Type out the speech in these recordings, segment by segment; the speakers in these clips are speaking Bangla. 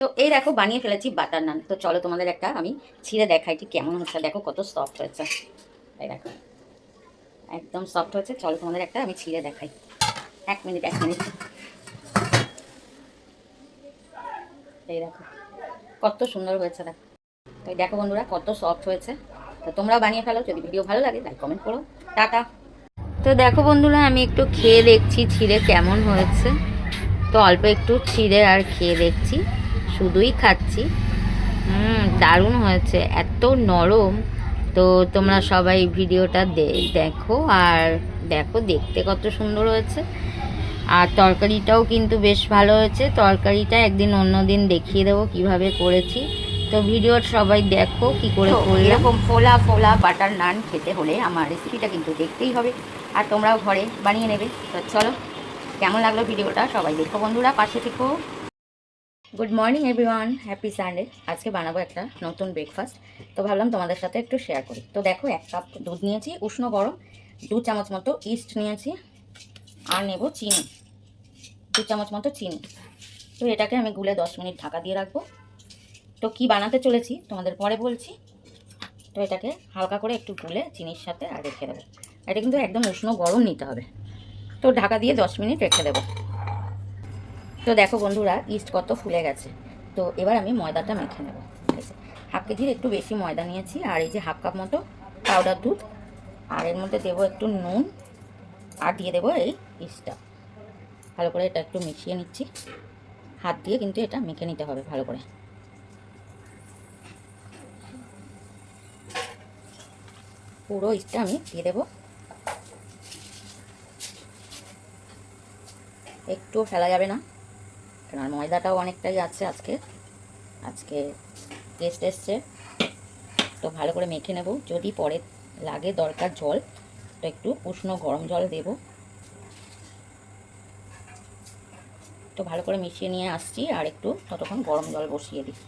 তো এই দেখো বানিয়ে ফেলেছি বাটার নান তো চলো তোমাদের একটা আমি ছিঁড়ে দেখাই ঠিক কেমন হচ্ছে। দেখো কত সফট হয়েছে। এই দেখো। একদম সফট হয়েছে। চলো তোমাদের একটা আমি ছিঁড়ে দেখাই। এক মিনিট এক মিনিট। এই দেখো। কত সুন্দর হয়েছে দেখো। তো দেখো বন্ধুরা, কত সফট হয়েছে। তো তোমরা বানিয়ে ফেলো। যদি ভিডিও ভালো লাগে লাইক কমেন্ট করো। টাটা। তো দেখো বন্ধুরা, আমি একটু খেয়ে দেখছি ছিঁড়ে কেমন হয়েছে। তো অল্প একটু ছিঁড়ে আর খেয়ে দেখছি। শুধুই খাচ্ছি। হুম দারুণ হয়েছে এত নরম। তো তোমরা সবাই ভিডিওটা দে- দেখো আর দেখো দেখতে কত সুন্দর হয়েছে। আর তরকারিটাও কিন্তু বেশ ভালো হয়েছে। তরকারিটা একদিন অন্য দিন দেখিয়ে দেবো কীভাবে করেছি। তো ভিডিওর সবাই দেখো কি করে এরকম ফোলা ফোলা বাটার নান খেতে হলে আমার রেসিপিটা কিন্তু দেখতেই হবে। আর তোমরাও ঘরে বানিয়ে নেবে। তো চলো কেমন লাগল ভিডিওটা সবাই দেখো বন্ধুরা পাশে থেকো। Good morning everyone happy Sunday আজকে বানাবো একটা নতুন ব্রেকফাস্ট তো ভাবলাম তোমাদের সাথে একটু শেয়ার করি। তো দেখো, এক কাপ দুধ নিয়েছি, উষ্ণ গরম। দু চামচ মতো ইস্ট নিয়েছি, আর নেব চিনি। দু চামচ মতো চিনি। তো এটাকে আমি গুলে দশ মিনিট ঢাকা দিয়ে রাখব। তো কি বানাতে চলেছি, তোমাদের পরে বলছি। তো এটাকে হালকা করে একটু গুলে চিনির সাথে আর রেখে দেবো। এটা কিন্তু একদম উষ্ণ গরম নিতে হবে। তো ঢাকা দিয়ে দশ মিনিট রেখে দেবো। তো দেখো বন্ধুরা ইস্ট কত ফুলে গেছে। তো এবার আমি ময়দাটা মেখে নেব, ঠিক আছে? হাফ কেজির একটু বেশি ময়দা নিয়েছি, আর এই যে হাফ কাপ মতো পাউডার দুধ, আর এর মধ্যে দেবো একটু নুন, আর দিয়ে দেবো এই ইস্টটা ভালো করে এটা একটু মিশিয়ে নিচ্ছি। হাত দিয়ে কিন্তু এটা মেখে নিতে হবে ভালো করে। পুরো ইস্টটা আমি দিয়ে দেবো। একটু ফেলা যাবে না। আর ময়দাটাও অনেকটাই আছে আজকে। আজকে টেস্ট এসছে। তো ভালো করে মেখে নেব। যদি পরে লাগে দরকার জল, তো একটু উষ্ণ গরম জল দেব। তো ভালো করে মিশিয়ে নিয়ে আসছি আর একটু ততক্ষণ গরম জল বসিয়ে দিই।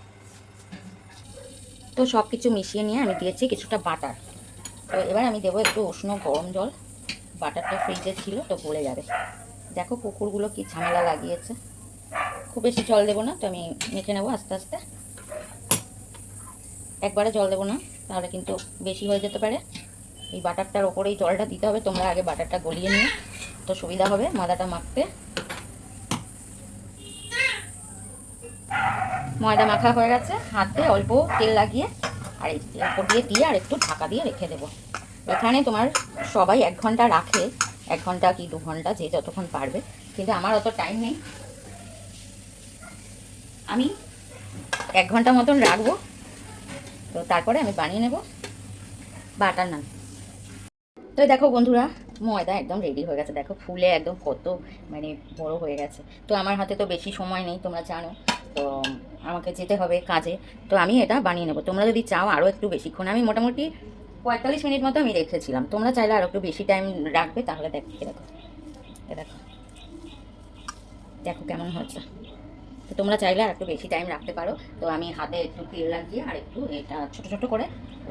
তো সব কিছু মিশিয়ে নিয়ে আমি দিয়েছি কিছুটা বাটার। তো এবার আমি দেবো একটু উষ্ণ গরম জল। বাটারটা ফ্রিজে ছিল, তো গলে যাবে। দেখো কুকুরগুলো কি ঝামেলা লাগিয়েছে। খুব বেশি জল দেবো না, তো আমি মেখে নেব আস্তে আস্তে। একবারে জল দেবো না, তাহলে কিন্তু বেশি হয়ে যেতে পারে। এই বাটারটার ওপরেই জলটা দিতে হবে, তোমরা আগে বাটারটা গলিয়ে নিয়ে তো সুবিধা হবে ময়দাটা মাখতে। ময়দা মাখা হয়ে গেছে, হাতে অল্প তেল লাগিয়ে, আর এই দিয়ে দিয়ে আর একটু ঢাকা দিয়ে রেখে দেবো। এখানে তোমার সবাই এক ঘণ্টা রাখে, এক ঘণ্টা কি দু ঘণ্টা, যে যতক্ষণ পারবে। কিন্তু আমার অত টাইম নেই। আমি এক ঘণ্টা মতন রাখব। তো তারপরে আমি বানিয়ে নেব বাটার নান। তো দেখো বন্ধুরা, ময়দা একদম রেডি হয়ে গেছে। দেখো ফুলে একদম কত মানে বড় হয়ে গেছে। তো আমার হাতে তো বেশি সময় নেই, তোমরা জানো। তো আমাকে যেতে হবে কাজে। তো আমি এটা বানিয়ে নেব। তোমরা যদি চাও আরও একটু বেশিক্ষণ, আমি মোটামুটি পঁয়তাল্লিশ মিনিট মতো আমি রেখেছিলাম। তোমরা চাইলে আরও একটু বেশি টাইম রাখবে, তাহলে দেখো। দেখো। দেখো কেমন হয়েছে। তো তোমরা চাইলে আর একটু বেশি টাইম রাখতে পারো। তো আমি হাতে একটু তেল লাগিয়ে আর একটু এটা ছোট ছোট করে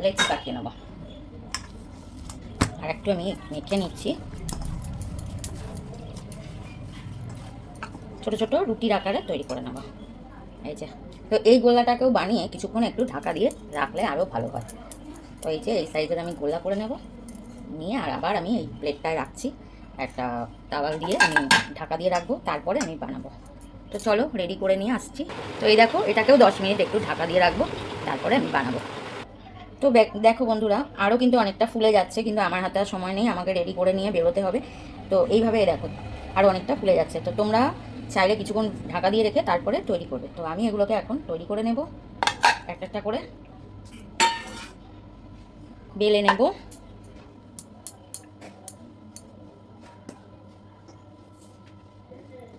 লেচি কাটিয়ে নেব। আর একটু আমি মেখে নিচ্ছি। ছোট ছোট রুটির আকারে তৈরি করে নেব। এই যে, তো এই গোলাটাকেও বানিয়ে কিছুক্ষণ একটু ঢাকা দিয়ে রাখলে আরও ভালো হয়। তো এই যে, এই সাইজের আমি গোলা করে নেব। নিয়ে আর আবার আমি এই প্লেটটায় রাখছি। একটা তাওয়াল দিয়ে আমি ঢাকা দিয়ে রাখব। তারপরে আমি বানাবো। তো চলো রেডি করে নিয়ে আসছি। তো এই দেখো, এটাকেও দশ মিনিট একটু ঢাকা দিয়ে রাখব, তারপরে আমি বানাবো। তো দেখো বন্ধুরা আরও কিন্তু অনেকটা ফুলে যাচ্ছে, কিন্তু আমার হাতে আর সময় নেই, আমাকে রেডি করে নিয়ে বেরোতে হবে। তো এইভাবে দেখো আরও অনেকটা ফুলে যাচ্ছে। তো তোমরা চাইলে কিছুক্ষণ ঢাকা দিয়ে রেখে তারপরে তৈরি করবে। তো আমি এগুলোকে এখন তৈরি করে নেব একটা একটা করে। বেলে নেব।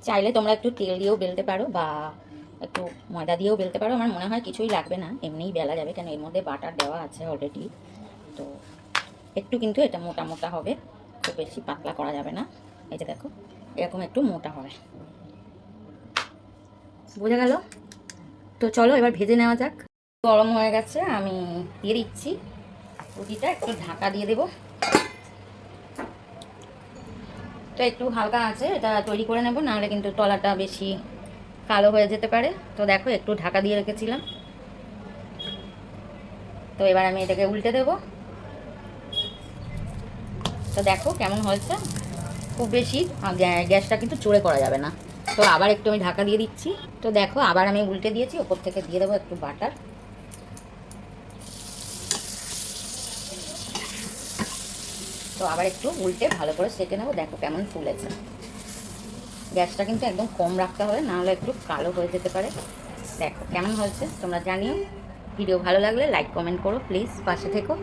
চাইলে তোমরা একটু তেল দিয়েও বেলতে পারো বা একটু ময়দা দিয়েও বেলতে পারো। আমার মনে হয় কিছুই লাগবে না, এমনিই বেলা যাবে কেন? এর মধ্যে বাটার দেওয়া আছে অলরেডি তো একটু কিন্তু এটা মোটা মোটা হবে, খুব বেশি পাতলা করা যাবে না। এই যে দেখো, এরকম একটু মোটা হবে। বোঝা গেল? তো চলো এবার ভেজে নেওয়া যাক। গরম হয়ে গেছে, আমি দিয়ে দিচ্ছি রুটিটা, একটু ঢাকা দিয়ে দেবো। তো একটু হালকা আছে, এটা তৈরি করে নেব, নাহলে কিন্তু তলাটা বেশি কালো হয়ে যেতে পারে। তো দেখো, একটু ঢাকা দিয়ে রেখেছিলাম। তো এবার আমি এটাকে উল্টে দেবো। তো দেখো কেমন হয়েছে। খুব বেশি গ্যা- গ্যাসটা কিন্তু চড়ে করা যাবে না। তো আবার একটু আমি ঢাকা দিয়ে দিচ্ছি। তো দেখো, আবার আমি উল্টে দিয়েছি, ওপর থেকে দিয়ে দেবো একটু বাটার। তো আবার একটু উল্টে ভালো করে সেটে নেব। দেখো কেমন ফুলেছে গ্যাসটা কিন্তু একদম কম রাখতে হবে নাহলে একটু কালো হয়ে যেতে পারে। দেখো কেমন হয়েছে, তোমরা জানিও। ভিডিও ভালো লাগলে লাইক, কমেন্ট করো, প্লিজ। পাশে থেকো।